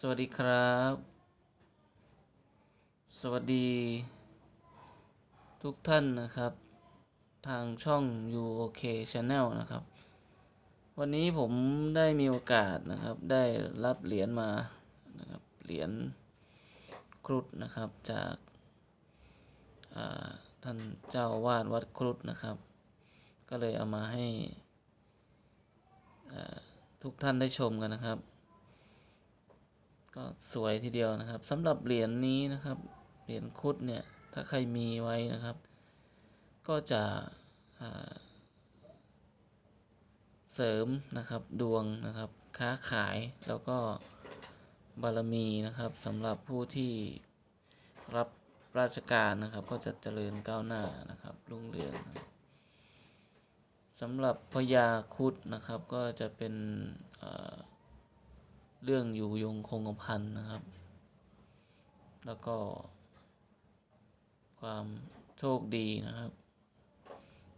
สวัสดีครับ สวัสดี ทุกท่านนะครับ ทางช่อง UOK Channel นะครับ วันนี้ผมได้มีโอกาสนะครับ ได้รับเหรียญมานะครับเหรียญครุฑนะครับจากาท่านเจ้าวาดวัดครุฑนะครับ ก็เลยเอามาให้ทุกท่านได้ชมกันนะครับ ก็สวยทีเดียวนะครับสำหรับเหรียญนี้นะครับเหรียญครุฑเนี่ยถ้าใครมีไว้นะครับ ก็จะเสริมนะครับดวงนะครับค้าขายแล้วก็บารมีนะครับสำหรับผู้ที่รับราชการนะครับ ก็จะเจริญก้าวหน้านะครับรุ่งเรืองนสำหรับพญาคุดนะครับก็จะเป็น เรื่องอยู่ยงคงกระพันนะครับ แล้วก็ ความโชคดีนะครับ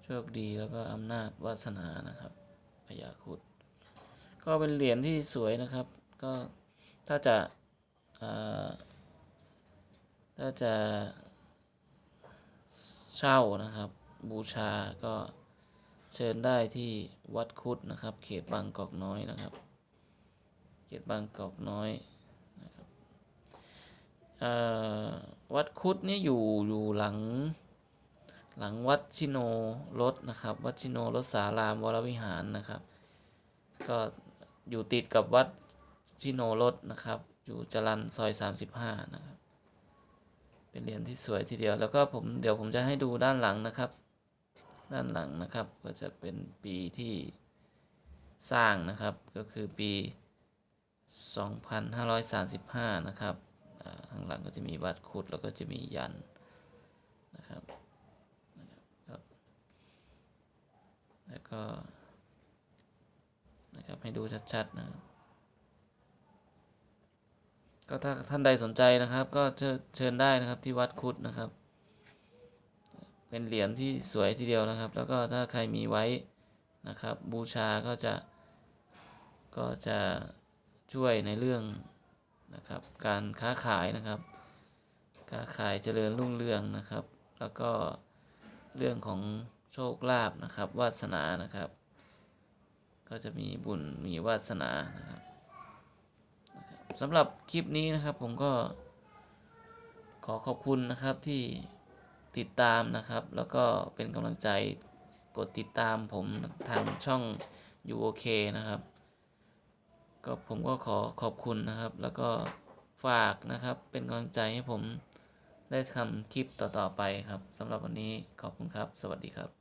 โชคดีแล้วก็อำนาจวาสนานะครับพญาคุดก็เป็นเหรียญที่สวยนะครับ ก็ถ้าจะถ้าจะเช่านะครับ บูชาก็เชิญได้ที่วัดคุดนะครับ เขตบางกอกน้อยนะครับ เขตบางกอกน้อยนะครับวัดคุดนี่อยู่อยู่หลังหลังวัดชิโนรสนะครับ วัดชิโนรสสารามวรวิหารนะครับ ก็อยู่ติดกับวัดชิโนรสนะครับ อยู่จรันซอย 35 นะครับ เป็นเหรียญที่สวยทีเดียว แล้วก็ผมเดี๋ยวผมจะให้ดูด้านหลังนะครับ ด้านหลังนะครับก็จะเป็นปีที่สร้างนะครับก็คือปี 2535 นะครับอ่าข้างหลังก็จะมีวัดคุดแล้วก็จะมียันนะครับ แล้วก็นะครับให้ดูชัดๆนะครับ ก็ถ้าท่านใดสนใจนะครับ ก็เชิญเชิญได้นะครับที่วัดคุดนะครับ เป็นเหรียญที่สวยทีเดียวนะครับ แล้วก็ถ้าใครมีไว้นะครับบูชาก็จะก็จะ ช่วยในเรื่องนะครับ การค้าขายนะครับ ค้าขายเจริญรุ่งเรืองนะครับ แล้วก็เรื่องของโชคลาภนะครับวาสนานะครับ ก็จะมีบุญมีวาสนานะครับสำหรับคลิปนี้นะครับผมก็ขอขอบคุณนะครับที่ติดตามนะครับ แล้วก็เป็นกำลังใจกดติดตามผมทางช่อง UOK นะครับ ก็ผมก็ขอขอบคุณนะครับ แล้วก็ฝากนะครับเป็นกำลังใจให้ผมได้ทำคลิปต่อๆไปครับสำหรับวันนี้ขอบคุณครับ สวัสดีครับ